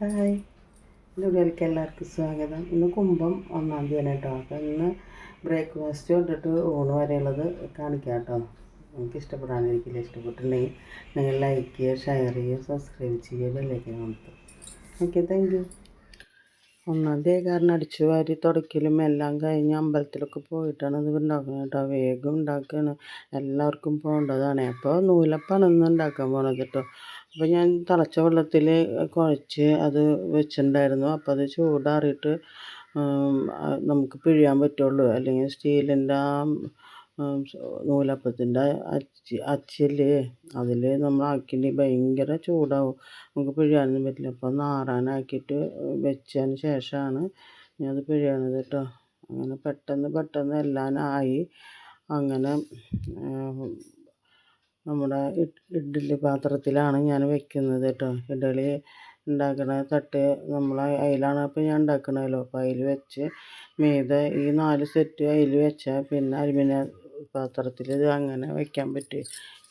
Hi. എന്റെ ഉള്ളിലേക്ക് എല്ലാവർക്കും സ്വാഗതം. ഇന്ന് കുംഭം ഒന്നാം തീയതി കേട്ടോ. അപ്പോൾ ഇന്ന് ബ്രേക്ക്ഫാസ്റ്റ് തൊട്ടിട്ട് ഊണ് വരെയുള്ളത് കാണിക്കാം കേട്ടോ. നമുക്ക് ഇഷ്ടപ്പെടാനിരിക്കില്ല ഇഷ്ടപ്പെട്ടിട്ടുണ്ടെങ്കിൽ നിങ്ങൾ ലൈക്ക് ചെയ്യുക ഷെയർ ചെയ്യുക സബ്സ്ക്രൈബ് ചെയ്യുക ബെല്ലൈക്കൻ കൊടുത്തു ഓക്കെ താങ്ക് യു ഒന്നാം തീയതി കാരണം അടിച്ചു വാരി തുടക്കലും എല്ലാം കഴിഞ്ഞ് അമ്പലത്തിലൊക്കെ പോയിട്ടാണ് ഇത് ഉണ്ടാക്കുന്നത് കേട്ടോ. വേഗം ഉണ്ടാക്കുകയാണ് എല്ലാവർക്കും പോകേണ്ടതാണ്. അപ്പോൾ നൂലപ്പാണ് ഉണ്ടാക്കാൻ പോണത് കേട്ടോ. അപ്പോൾ ഞാൻ തിളച്ച വെള്ളത്തിൽ കുഴച്ച് അത് വെച്ചിട്ടുണ്ടായിരുന്നു. അപ്പോൾ അത് ചൂടാറിയിട്ട് നമുക്ക് പിഴിയാൻ പറ്റുള്ളൂ. അല്ലെങ്കിൽ സ്റ്റീലിന്റെ ആ നൂലപ്പത്തിന്റെ അച്ച് അച്ചില്ലേ അതിൽ നമ്മൾ ആക്കിയിട്ട് ഭയങ്കര ചൂടാവും. നമുക്ക് പിഴിയാനൊന്നും പറ്റില്ല. അപ്പോൾ നാറാനാക്കിയിട്ട് വെച്ചതിന് ശേഷമാണ് ഞാനത് പിഴിയണത് കേട്ടോ. അങ്ങനെ പെട്ടെന്ന് പെട്ടെന്ന് എല്ലാം ആയി. അങ്ങനെ നമ്മുടെ ഇഡ്ഡലി പാത്രത്തിലാണ് ഞാൻ വെക്കുന്നത് കേട്ടോ. ഇഡ്ഡലി ഉണ്ടാക്കണ തട്ട് നമ്മൾ അതിലാണ് അപ്പോൾ ഞാൻ ഉണ്ടാക്കണമല്ലോ അപ്പോൾ അതിൽ വെച്ച് മീതെ ഈ നാല് സെറ്റ് അതിൽ വെച്ചാൽ പിന്നെ അലുമിനിയം പാത്രത്തിൽ ഇത് അങ്ങനെ വയ്ക്കാൻ പറ്റും.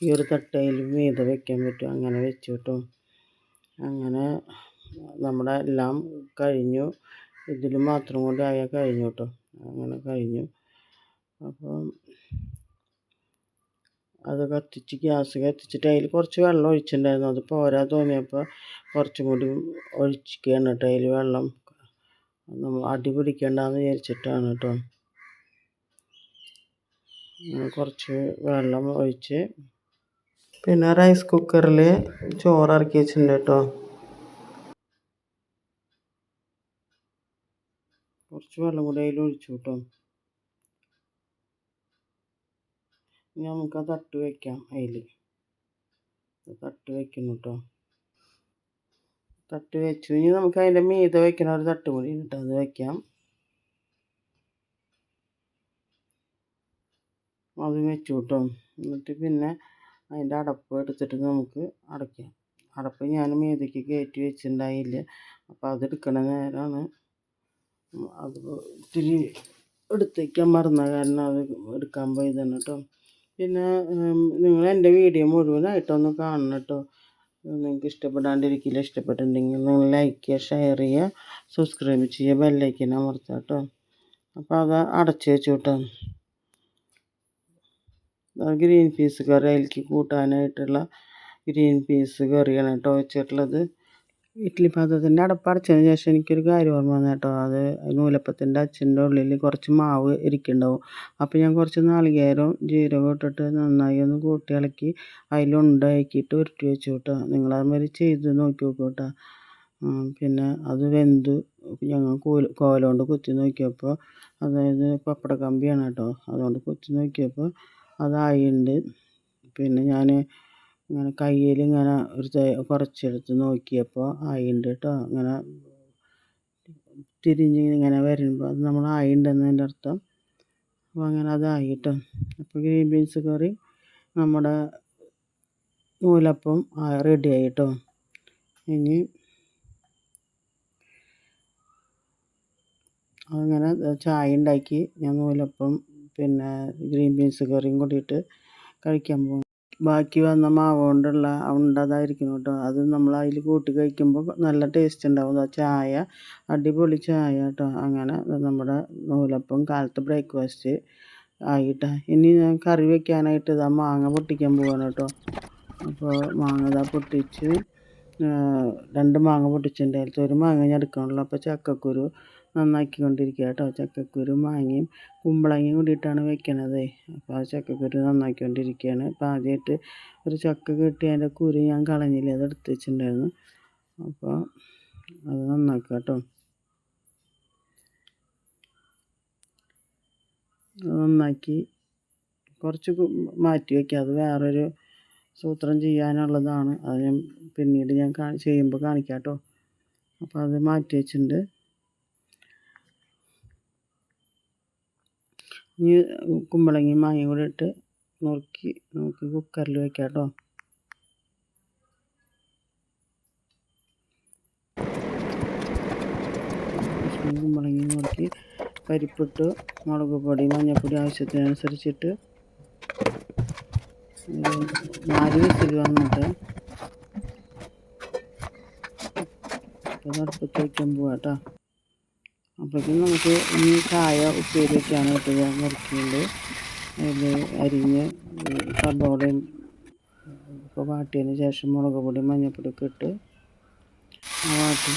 ഈ ഒരു തട്ടയിൽ മീത വയ്ക്കാൻ പറ്റും. അങ്ങനെ വെച്ചു കേട്ടോ. അങ്ങനെ നമ്മുടെ എല്ലാം കഴിഞ്ഞു. ഇതിൽ മാത്രം കൂടി ആയാൽ കഴിഞ്ഞു കേട്ടോ. അങ്ങനെ കഴിഞ്ഞു. അപ്പം അത് കത്തിച്ച് ഗ്യാസ് കത്തിച്ചിട്ട് അതിൽ കുറച്ച് വെള്ളം ഒഴിച്ചിട്ടുണ്ടായിരുന്നു. അത് പോരാ തോന്നിയപ്പോൾ കുറച്ചും കൂടി ഒഴിച്ചിരിക്കുകയാണ് കേട്ടോ. അതിൽ വെള്ളം. അടി പിടിക്കണ്ടെന്ന് വിചാരിച്ചിട്ടാണ് കേട്ടോ. കുറച്ച് വെള്ളം ഒഴിച്ച്. പിന്നെ റൈസ് കുക്കറിൽ ചോറ് ഇറക്കി വെച്ചിട്ടുണ്ട് കേട്ടോ. കുറച്ച് വെള്ളം കൂടി അതിൽ ഒഴിച്ചു കേട്ടോ. നമുക്ക് ആ തട്ട് വയ്ക്കാം അതിൽ തട്ട് വയ്ക്കുന്നു കേട്ടോ. തട്ട് വെച്ചു. ഇനി നമുക്ക് അതിന്റെ മീത വയ്ക്കണ ഒരു തട്ട് കൂടി കേട്ടോ. അത് വയ്ക്കാം അത് വെച്ചു കേട്ടോ എന്നിട്ട് പിന്നെ അതിന്റെ അടപ്പ് എടുത്തിട്ട് നമുക്ക് അടയ്ക്കാം. അടപ്പ് ഞാൻ മീതയ്ക്ക് കയറ്റി വെച്ചിട്ടുണ്ടായില്ല. അപ്പോൾ അതെടുക്കണ നേരമാണ് അത് ഇത്തിരി എടുത്തേക്കാൻ മറന്ന കാരണം അത് എടുക്കാൻ പോയതാണ് കേട്ടോ. പിന്നെ നിങ്ങൾ എന്റെ വീഡിയോ മുഴുവനായിട്ടൊന്ന് കാണണം കേട്ടോ. നിങ്ങൾക്ക് ഇഷ്ടപ്പെടാണ്ടിരിക്കില്ല ഇഷ്ടപ്പെട്ടിട്ടുണ്ടെങ്കിൽ നിങ്ങൾ ലൈക്ക് ചെയ്യുക ഷെയർ ചെയ്യുക സബ്സ്ക്രൈബ് ചെയ്യുക ബെല്ലൈക്കൻ അമർത്തുക കേട്ടോ. അപ്പോൾ അത് അടച്ചു വെച്ചു കേട്ടോ ഗ്രീൻ പീസ് കറി അതിലേക്ക് കൂട്ടാനായിട്ടുള്ള ഗ്രീൻ പീസ് കറിയാണ് കേട്ടോ വെച്ചിട്ടുള്ളത്. ഇഡ്ഡലി പാത്രത്തിന്റെ അടപ്പടച്ചതിന് ശേഷം എനിക്കൊരു കാര്യം ഓർമ്മ വന്നു കേട്ടോ. അത് നൂലപ്പത്തിന്റെ അച്ഛന്റെ ഉള്ളിൽ കുറച്ച് മാവ് ഇരിക്കുന്നുണ്ടാവും. അപ്പോൾ ഞാൻ കുറച്ച് നാളികേരം ജീരകം ഇട്ടിട്ട് നന്നായി ഒന്ന് കൂട്ടി ഇളക്കി അതിലുണ്ടാക്കിയിട്ട് ഉരുട്ടി വെച്ചു കേട്ടോ. നിങ്ങളതുമാതിരി ചെയ്ത് നോക്കി നോക്കൂ കേട്ടോ. പിന്നെ അത് വെന്ത്. ഞങ്ങൾ കോല കോലുകൊണ്ട് കുത്തി നോക്കിയപ്പോൾ അതായത് പപ്പട കമ്പിയാണ് കേട്ടോ. അതുകൊണ്ട് കുത്തി നോക്കിയപ്പോൾ അതായിട്ടുണ്ട് പിന്നെ ഞാൻ ഇങ്ങനെ കയ്യിൽ ഇങ്ങനെ ഒരു കുറച്ചെടുത്ത് നോക്കിയപ്പോൾ ആയിണ്ട് കേട്ടോ ഇങ്ങനെ തിരിഞ്ഞ് ഇങ്ങനെ വരുമ്പോൾ അത് നമ്മൾ ആയിണ്ടെന്നതിന്റെ അർത്ഥം. അപ്പോൾ അങ്ങനെ അതായി കേട്ടോ അപ്പോൾ ഗ്രീൻ ബീൻസ് കറി നമ്മുടെ നൂലപ്പം റെഡി ആയി കേട്ടോ ഇനി അങ്ങനെ ചായ ഉണ്ടാക്കി ഞാൻ നൂലപ്പം പിന്നെ ഗ്രീൻ ബീൻസ് കറിയും കൂടിയിട്ട് കഴിക്കാൻ പോകും. ബാക്കി വന്ന മാവ് കൊണ്ടുള്ള ഉണ്ടതായിരിക്കും കേട്ടോ. അത് നമ്മൾ അതിൽ കൂട്ടി കഴിക്കുമ്പോൾ നല്ല ടേസ്റ്റ് ഉണ്ടാവും. ചായ അടിപൊളി ചായ കേട്ടോ. അങ്ങനെ നമ്മുടെ നൂലപ്പം കാലത്ത് ബ്രേക്ക്ഫാസ്റ്റ് ആയിട്ടാ. ഇനി ഞാൻ കറി വെക്കാനായിട്ട് ഇതാ മാങ്ങ പൊട്ടിക്കാൻ പോവാണ് കേട്ടോ. അപ്പോൾ മാങ്ങ ഇതാ പൊട്ടിച്ച് രണ്ട് മാങ്ങ പൊട്ടിച്ചിട്ടുണ്ടായിരുന്നു ഒരു മാങ്ങ ഞാൻ എടുക്കണുള്ളൂ. അപ്പോൾ ചക്കക്കുരു നന്നാക്കിക്കൊണ്ടിരിക്കുക കേട്ടോ ചക്കക്കുരു മാങ്ങയും കുമ്പളങ്ങയും കൂടിയിട്ടാണ് വെക്കണത്. അപ്പോൾ ആ ചക്കക്കുരു നന്നാക്കിക്കൊണ്ടിരിക്കുകയാണ്. അപ്പോൾ ആദ്യമായിട്ട് ഒരു ചക്ക കിട്ടി അതിന്റെ കുരു ഞാൻ കളഞ്ഞില്ല അത് എടുത്ത് വെച്ചിട്ടുണ്ടായിരുന്നു. അപ്പോൾ അത് നന്നാക്കുക കേട്ടോ നന്നാക്കി കുറച്ച് മാറ്റി വയ്ക്കുക അത് വേറൊരു സൂത്രം ചെയ്യാനുള്ളതാണ്. അത് ഞാൻ പിന്നീട് ഞാൻ ചെയ്യുമ്പോൾ കാണിക്കാം കേട്ടോ അപ്പോൾ അത് മാറ്റി വെച്ചിട്ടുണ്ട്. ഇനി കുമ്പളങ്ങയും മാങ്ങയും കൂടി ഇട്ട് നുറുക്കി നമുക്ക് കുക്കറിൽ വെക്കാം കേട്ടോ കുമ്പളങ്ങയും നുറുക്കി പരിപ്പിട്ട് മുളക് പൊടി മഞ്ഞൾപ്പൊടി ആവശ്യത്തിനനുസരിച്ചിട്ട് നാല് വിസിൽ വന്നിട്ട് അടുപ്പത്ത് വയ്ക്കാൻ പോവാം കേട്ടോ അപ്പോഴേക്കും നമുക്ക് ഈ കായ ഉപ്പേരി വയ്ക്കാണ് കേട്ടോ ഞാൻ മുറിക്കുന്നുണ്ട് അതിന് അരിഞ്ഞ് സബോളയും ഒക്കെ വാട്ടിയതിന് ശേഷം മുളക് പൊടി മഞ്ഞൾപ്പൊടിയൊക്കെ ഇട്ട് വാട്ടി.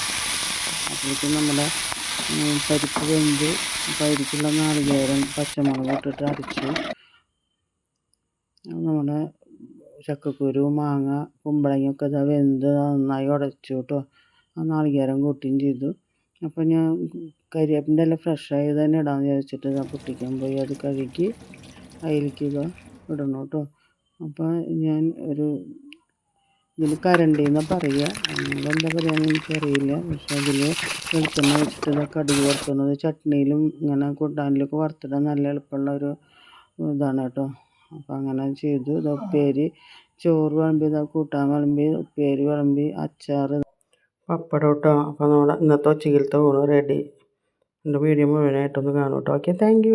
അപ്പോഴേക്കും നമ്മുടെ പരിപ്പ് വെന്ത് പരിപ്പുള്ള നാളികേരം പച്ചമുളക് ഇട്ടിട്ട് അരച്ചു. നമ്മുടെ ചക്കക്കുരു മാങ്ങ കുമ്പളങ്ങയൊക്കെ ഇതാ വെന്ത് നന്നായി ഉടച്ചു കേട്ടോ. ആ നാളികേരം കൂട്ടുകയും ചെയ്തു. അപ്പോൾ ഞാൻ കരിയാപ്പിന്റെ എല്ലാം ഫ്രഷായത് തന്നെ ഇടാമെന്ന് വിചാരിച്ചിട്ട് ഞാൻ പൊട്ടിക്കാൻ പോയി. അത് കഴുകി അതിലേക്ക് ഇടണം കേട്ടോ. അപ്പോൾ ഞാൻ ഒരു ഇതിൽ കരണ്ടി എന്നാണ് പറയുക എന്താ പറയുകയെന്ന് എനിക്കറിയില്ല. പക്ഷെ അതിൽ വെളിച്ചെണ്ണ വെച്ചിട്ട് ഇതൊക്കെ കടുക് വറുക്കുന്നത് ചട്നിയിലും ഇങ്ങനെ കൂട്ടാനിലൊക്കെ വറുത്തിടാൻ നല്ല എളുപ്പമുള്ള ഒരു ഇതാണ് കേട്ടോ. അപ്പോൾ അങ്ങനെ ചെയ്തു. ഇത് ഉപ്പേരി ചോറ് വിളമ്പി ഇതാ കൂട്ടാൻ വിളമ്പി ഉപ്പേരി വിളമ്പി അച്ചാർ പപ്പടം കേട്ടോ അപ്പോൾ നമ്മുടെ ഇന്നത്തെ ഉച്ചയിലത്തെ ഊണ് റെഡി എന്റെ വീഡിയോ മുഴുവനായിട്ടൊന്ന് കാണും കേട്ടോ ഓക്കെ താങ്ക്